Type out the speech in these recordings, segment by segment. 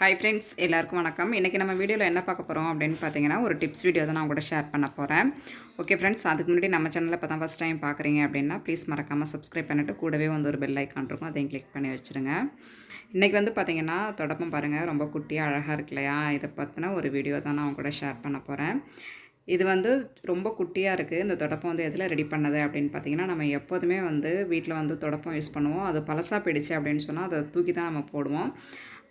Hi friends எல்லாருக்கும் வணக்கம். இன்றைக்கி நம்ம வீடியோவில் என்ன பார்க்க போகிறோம் அப்படின்னு பார்த்தீங்கன்னா ஒரு டிப்ஸ் வீடியோ தான் நான் கூட ஷேர் பண்ண போகிறேன் ஓகே ஃப்ரெண்ட்ஸ் அதுக்கு முன்னாடி நம்ம சேனலில் இப்போ தான் ஃபஸ்ட் டைம் பார்க்குறீங்க அப்படின்னா ப்ளீஸ் மறக்காமல் சப்ஸ்கிரைப் பண்ணிவிட்டு கூடவே வந்து ஒரு பெல் ஐக்கான் இருக்கும். அதையும் கிளிக் பண்ணி வச்சுருங்க. இன்றைக்கி வந்து பார்த்தீங்கன்னா தொடப்பம் பாருங்கள் ரொம்ப குட்டியாக அழகாக இருக்கு இல்லையா? இதை பற்றின ஒரு வீடியோ தான் நான் உங்க கூட ஷேர் பண்ண போகிறேன் இது வந்து ரொம்ப குட்டியாக இருக்குது இந்த தொடப்பம் வந்து எதில் ரெடி பண்ணது அப்படின்னு பார்த்தீங்கன்னா நம்ம எப்போதுமே வந்து வீட்டில் வந்து தொடப்பம் யூஸ் பண்ணுவோம். அது பழசாக போயிடுச்சு அப்படின்னு சொன்னால் அதை தூக்கி தான் நம்ம போடுவோம்.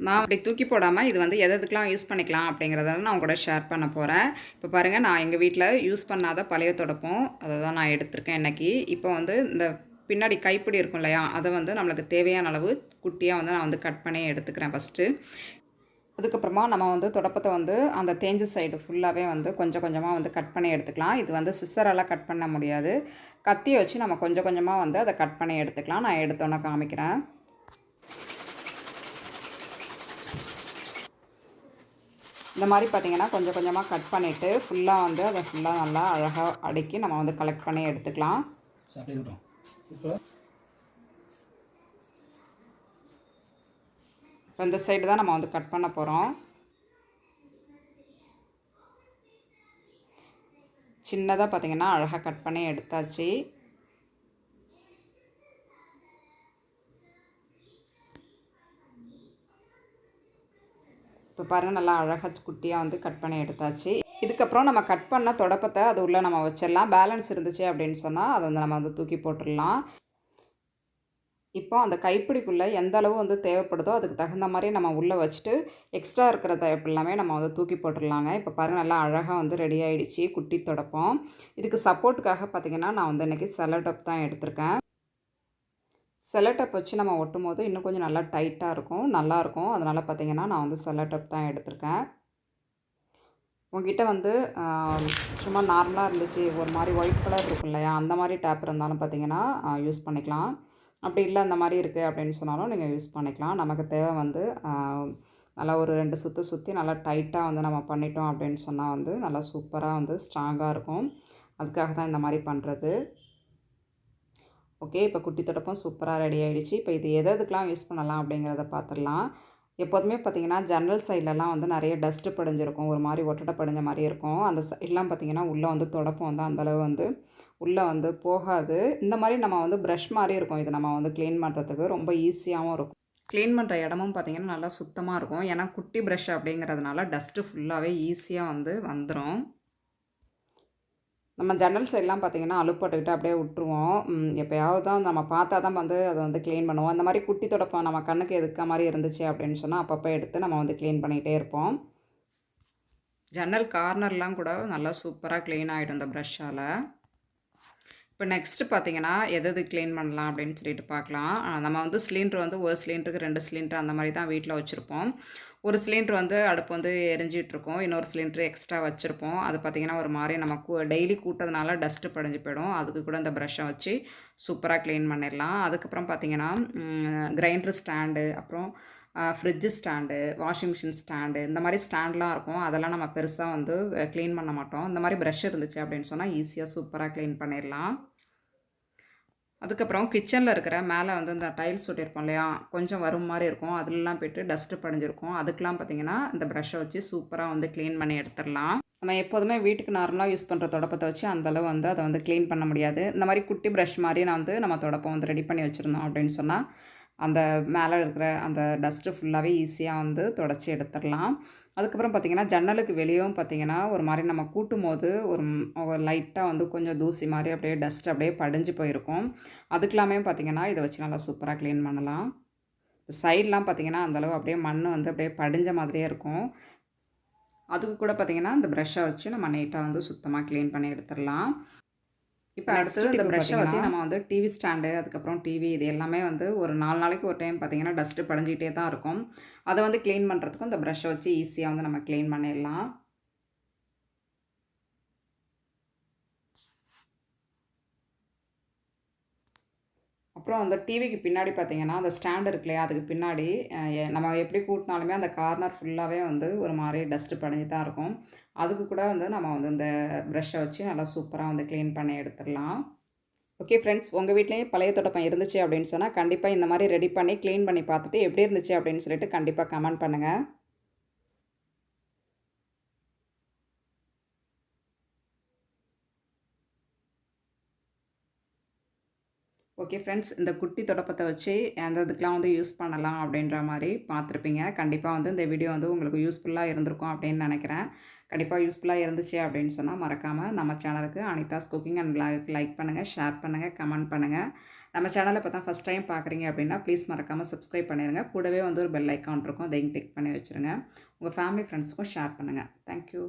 நான் அப்படி தூக்கி போடாமல் இது வந்து எதுக்கெலாம் யூஸ் பண்ணிக்கலாம் அப்படிங்கிறத நான் உங்க கூட ஷேர் பண்ண போகிறேன் இப்போ பாருங்கள் நான் எங்கள் வீட்டில் யூஸ் பண்ணாத பழைய தொடப்பம் அதை தான் நான் எடுத்திருக்கேன் இன்றைக்கி இப்போ வந்து இந்த பின்னாடி கைப்பிடி இருக்கும் இல்லையா அதை வந்து நம்மளுக்கு தேவையான அளவு குட்டியாக வந்து நான் வந்து கட் பண்ணி எடுத்துக்கிறேன் ஃபஸ்ட்டு அதுக்கப்புறமா நம்ம வந்து தொடப்பத்தை வந்து அந்த தேஞ்ச சைடு ஃபுல்லாகவே வந்து கொஞ்சம் கொஞ்சமாக வந்து கட் பண்ணி எடுத்துக்கலாம். இது வந்து சிஸ்ஸரால் கட் பண்ண முடியாது. கத்தியை வச்சு நம்ம கொஞ்சம் கொஞ்சமாக வந்து அதை கட் பண்ணி எடுத்துக்கலாம். நான் எடுத்தோன்னே காமிக்கிறேன். இந்த மாதிரி பார்த்தீங்கன்னா கொஞ்சம் கொஞ்சமாக கட் பண்ணிவிட்டு ஃபுல்லாக வந்து அதை ஃபுல்லாக நல்லா அழகாக அடுக்கி நம்ம வந்து கலெக்ட் பண்ணி எடுத்துக்கலாம். இந்த சைடு தான் நம்ம வந்து கட் பண்ண போகிறோம் சின்னதாக பார்த்தீங்கன்னா அழகாக கட் பண்ணி எடுத்தாச்சு. இப்போ பாருங்கள் நல்லா அழகாக குட்டியாக வந்து கட் பண்ணி எடுத்தாச்சு. இதுக்கப்புறம் நம்ம கட் பண்ண தொடப்பத்தை அது உள்ளே நம்ம வச்சிடலாம். பேலன்ஸ் இருந்துச்சு அப்படின்னு சொன்னால் அதை வந்து நம்ம வந்து தூக்கி போட்டுடலாம். இப்போ அந்த கைப்பிடிக்குள்ளே எந்த அளவு வந்து தேவைப்படுதோ அதுக்கு தகுந்த மாதிரி நம்ம உள்ளே வச்சுட்டு எக்ஸ்ட்ரா இருக்கிறத தேவைப்பு எல்லாமே நம்ம வந்து தூக்கி போட்டுடலாங்க. இப்போ பாருங்கள் நல்லா அழகாக வந்து ரெடி ஆகிடுச்சு குட்டி தொடப்போம். இதுக்கு சப்போர்ட்டுக்காக பார்த்திங்கன்னா நான் வந்து இன்றைக்கி செலோடப் தான் எடுத்திருக்கேன். செலட்டப் வச்சு நம்ம ஒட்டும் போது இன்னும் கொஞ்சம் நல்லா டைட்டாக இருக்கும் நல்லாயிருக்கும் அதனால் பார்த்திங்கன்னா நான் வந்து செலட்டப் தான் எடுத்திருக்கேன். உங்ககிட்ட வந்து சும்மா நார்மலாக இருந்துச்சு ஒரு மாதிரி ஒயிட் கலர் இருக்கும் இல்லையா? அந்த மாதிரி டேப் இருந்தாலும் பார்த்தீங்கன்னா யூஸ் பண்ணிக்கலாம். அப்படி இல்லை அந்த மாதிரி இருக்குது அப்படின்னு சொன்னாலும் நீங்கள் யூஸ் பண்ணிக்கலாம். நமக்கு தேவை வந்து நல்லா ஒரு ரெண்டு சுற்று சுற்றி நல்லா டைட்டாக வந்து நம்ம பண்ணிட்டோம் அப்படின்னு சொன்னால் வந்து நல்லா சூப்பராக வந்து ஸ்ட்ராங்காக இருக்கும். அதுக்காக தான் இந்த மாதிரி பண்ணுறது ஓகே? இப்போ குட்டி தொடப்பம் சூப்பராக ரெடி ஆகிடுச்சு இப்போ இது எது எதுக்கெலாம் யூஸ் பண்ணலாம் அப்படிங்கிறத பார்த்துடலாம் எப்போதுமே பார்த்திங்கன்னா ஜன்னல் சைட்லலாம் வந்து நிறைய டஸ்ட்டு படிஞ்சிருக்கும். ஒரு மாதிரி ஒட்டடை படிஞ்ச மாதிரி இருக்கும். அந்த சைட்லாம் பார்த்திங்கன்னா உள்ளே வந்து தொடப்பம். வந்து அந்தளவு வந்து உள்ளே வந்து போகாது. இந்த மாதிரி நம்ம வந்து ப்ரஷ் மாதிரி இருக்கும். இது நம்ம வந்து க்ளீன் பண்ணுறதுக்கு ரொம்ப ஈஸியாகவும் இருக்கும். க்ளீன் பண்ணுற இடமும் பார்த்திங்கன்னா நல்லா சுத்தமாக இருக்கும். ஏன்னா குட்டி ப்ரஷ் அப்படிங்கிறதுனால டஸ்ட்டு ஃபுல்லாகவே ஈஸியாக வந்து வந்துடும் நம்ம ஜன்னல் சைட்லாம் பார்த்திங்கன்னா அழுப்பட்டுக்கிட்டு அப்படியே விட்டுருவோம். எப்போயாவது தான் நம்ம பார்த்தா தான் வந்து அதை வந்து க்ளீன் பண்ணுவோம். அந்த மாதிரி குட்டி தொடப்பம் நம்ம கண்ணுக்கு எதுக்க மாதிரி இருந்துச்சு அப்படின்னு சொன்னால் அப்பப்போ எடுத்து நம்ம வந்து க்ளீன் பண்ணிகிட்டே இருப்போம். ஜன்னல் கார்னர்லாம் கூட நல்லா சூப்பராக க்ளீன் ஆகிடும் இந்த ப்ரஷ்ஷால் இப்போ நெக்ஸ்ட்டு பார்த்தீங்கன்னா எது எது க்ளீன் பண்ணலாம் அப்படின்னு சொல்லிட்டு பார்க்கலாம். நம்ம வந்து சிலிண்ட்ரு வந்து ஒரு சிலிண்டருக்கு ரெண்டு சிலிண்டர் அந்த மாதிரி தான் வீட்டில் வச்சுருப்போம். ஒரு சிலிண்டர் வந்து அடுப்பு வந்து எரிஞ்சிட்ருக்கோம் இன்னொரு சிலிண்டர் எக்ஸ்ட்ரா வச்சுருப்போம். அது பார்த்திங்கன்னா ஒரு மாதிரி நம்ம கூ டெய்லி கூட்டதுனால டஸ்ட்டு படிஞ்சு போயிடும். அதுக்கு கூட இந்த ப்ரஷ்ஷை வச்சு சூப்பராக க்ளீன் பண்ணிடலாம். அதுக்கப்புறம் பார்த்திங்கன்னா கிரைண்டர் ஸ்டாண்டு அப்புறம் fridge stand washing machine stand இந்த மாதிரி ஸ்டாண்ட்லாம் இருக்கும். அதெல்லாம் நம்ம பெருசாக வந்து க்ளீன் பண்ண மாட்டோம். இந்த மாதிரி ப்ரஷ் இருந்துச்சு அப்படின்னு சொன்னால் ஈஸியாக சூப்பராக க்ளீன் பண்ணிடலாம் அதுக்கப்புறம் கிச்சனில் இருக்கிற மேலே வந்து இந்த டைல்ஸ் ஒட்டியிருப்போம் இல்லையா? கொஞ்சம் வரும் மாதிரி இருக்கும். அதுலலாம் போய்ட்டு டஸ்ட்டு படிஞ்சிருக்கும். அதுக்கெலாம் பார்த்திங்கன்னா இந்த ப்ரஷ்ஷை வச்சு சூப்பராக வந்து க்ளீன் பண்ணி எடுத்துடலாம் நம்ம எப்போதுமே வீட்டுக்கு நார்மலாக யூஸ் பண்ணுற தொடப்பத்தை வச்சு அந்தளவு வந்து அதை வந்து க்ளீன் பண்ண முடியாது. இந்த மாதிரி குட்டி ப்ரஷ் மாதிரி நான் வந்து நம்ம தொடப்பம் வந்து ரெடி பண்ணி வச்சுருந்தோம் அப்படின்னு சொன்னால் அந்த மேலே இருக்கிற அந்த டஸ்ட்டு ஃபுல்லாகவே ஈஸியாக வந்து தொடச்சி எடுத்துடலாம். அதுக்கப்புறம் பார்த்திங்கன்னா ஜன்னலுக்கு வெளியும் பார்த்திங்கன்னா ஒரு மாதிரி நம்ம கூட்டும் போது ஒரு லைட்டாக வந்து கொஞ்சம் தூசி மாதிரி அப்படியே டஸ்ட் அப்படியே படிஞ்சு போயிருக்கும். அதுக்கெல்லாமே பார்த்திங்கன்னா இதை வச்சு நல்லா சூப்பராக க்ளீன் பண்ணலாம். சைட்லாம் பார்த்திங்கன்னா அந்தளவு அப்படியே மண் வந்து அப்படியே படிஞ்ச மாதிரியே இருக்கும். அதுக்கு கூட பார்த்திங்கன்னா இந்த ப்ரெஷ்ஷை வச்சு நம்ம நீட்டாக வந்து சுத்தமாக க்ளீன் பண்ணி எடுத்துடலாம். இப்போ அடுத்தது இந்த ப்ரஷ்ஷை வச்சு நம்ம வந்து டிவி ஸ்டாண்டு அதுக்கப்புறம் டிவி இது எல்லாமே வந்து ஒரு நாலு நாளைக்கு ஒரு டைம் பார்த்திங்கன்னா டஸ்ட்டு படிஞ்சிக்கிட்டே தான் இருக்கும். அதை வந்து க்ளீன் பண்ணுறதுக்கும் இந்த ப்ரஷ்ஷை வச்சு ஈஸியாக வந்து நம்ம க்ளீன் பண்ணிடலாம். அப்புறம் அந்த டிவிக்கு பின்னாடி பார்த்தீங்கன்னா அந்த ஸ்டாண்ட் இருக்கு இல்லையா அதுக்கு பின்னாடி நம்ம எப்படி கூட்டினாலுமே அந்த கார்னர் ஃபுல்லாகவே வந்து ஒரு மாதிரி டஸ்ட்டு படிஞ்சு தான் இருக்கும். அதுக்கு கூட வந்து நம்ம வந்து இந்த ப்ரஷ்ஷை வச்சு நல்லா சூப்பராக வந்து க்ளீன் பண்ணி எடுத்துடலாம். ஓகே ஃப்ரெண்ட்ஸ் உங்கள் வீட்லேயும் பழைய தொடப்பம் இருந்துச்சு அப்படின்னு சொன்னால் கண்டிப்பாக இந்த மாதிரி ரெடி பண்ணி க்ளீன் பண்ணி பார்த்துட்டு எப்படி இருந்துச்சு அப்படின்னு சொல்லிட்டு கண்டிப்பாக கமெண்ட் பண்ணுங்கள் ஓகே ஃப்ரெண்ட்ஸ் இந்த குட்டி தொடப்பத்தை வச்சு எந்த இதுக்கெலாம் வந்து யூஸ் பண்ணலாம் அப்படின்ற மாதிரி பார்த்துருப்பீங்க. கண்டிப்பாக வந்து இந்த வீடியோ வந்து உங்களுக்கு யூஸ்ஃபுல்லாக இருந்திருக்கும் அப்படின்னு நினைக்கிறேன். கண்டிப்பாக யூஸ்ஃபுல்லாக இருந்துச்சு அப்படின்னு சொன்னால் மறக்காமல் நம்ம சேனலுக்கு Anitha's cooking and like like பண்ணுங்கள் ஷேர் பண்ணுங்கள் கமெண்ட் பண்ணுங்கள் நம்ம சேனலை இப்போ தான் ஃபஸ்ட் டைம் பார்க்குறீங்க அப்படின்னா ப்ளீஸ் மறக்காமல் சப்ஸ்கிரைப் பண்ணிடுங்க கூடவே வந்து ஒரு பெல் ஐக்கான் இருக்கும் அதையும் கிளிக் பண்ணி வச்சுருங்க. உங்கள் ஃபேமிலி ஃப்ரெண்ட்ஸ்க்கும் ஷேர் பண்ணுங்கள் தேங்க்யூ